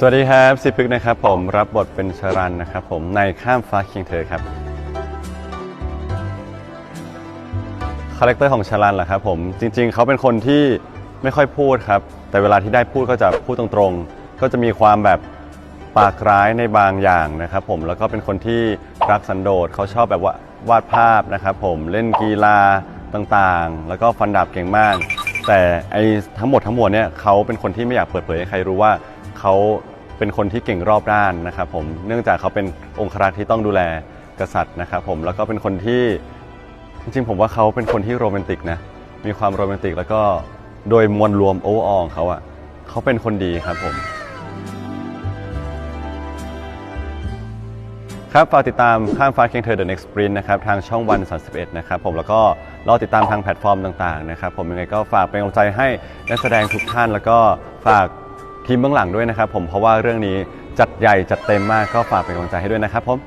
สวัสดีครับสิพึกษ์นะครับผมรับบทเป็นชรันนะครับผมในข้ามฟ้าเคียงเธอครับคาแรคเตอร์ของชรันเหรอครับผมจริง ๆ เขาเป็นคนที่ไม่ค่อยพูดครับ แต่เวลาที่ได้พูดก็จะพูดตรงๆ ก็จะมีความแบบปากร้ายในบางอย่างนะครับผมแล้วก็เป็นคนที่รักสันโดษเขาชอบแบบว่าวาดภาพนะครับผมเล่นกีฬาต่างๆ แล้วก็ฟันดาบเก่งมาก แต่ไอ้ทั้งหมดทั้งมวลเนี่ยเขาเป็นคนที่ไม่อยากเปิดเผยให้ใครรู้ว่าเขาเป็นคนที่เก่งรอบด้านนะครับผมเนื่องจากเขาเป็นองครักษ์ที่ต้องดูแลกษัตริย์นะครับผมแล้วก็เป็นคนที่จริงๆผมว่าเขาเป็นคนที่โรแมนติกนะมีความโรแมนติกแล้วก็โดยมวลรวมโอ้ออของเขาอะเขาเป็นคนดีครับผม ครับ ฝากติดตามข้ามฟ้าเคียงเธอ The Next Sprint นะครับทางช่องวัน 31 นะครับผมแล้วก็รอติดตามทางแพลตฟอร์มต่างๆนะครับผมยังไงก็ฝากเป็นกำลังใจให้นักแสดงทุกท่านแล้วก็ฝากทีมเบื้องหลังด้วยนะครับผมเพราะว่าเรื่องนี้จัดใหญ่จัดเต็มมากก็ฝากเป็นกำลังใจให้ด้วยนะครับผม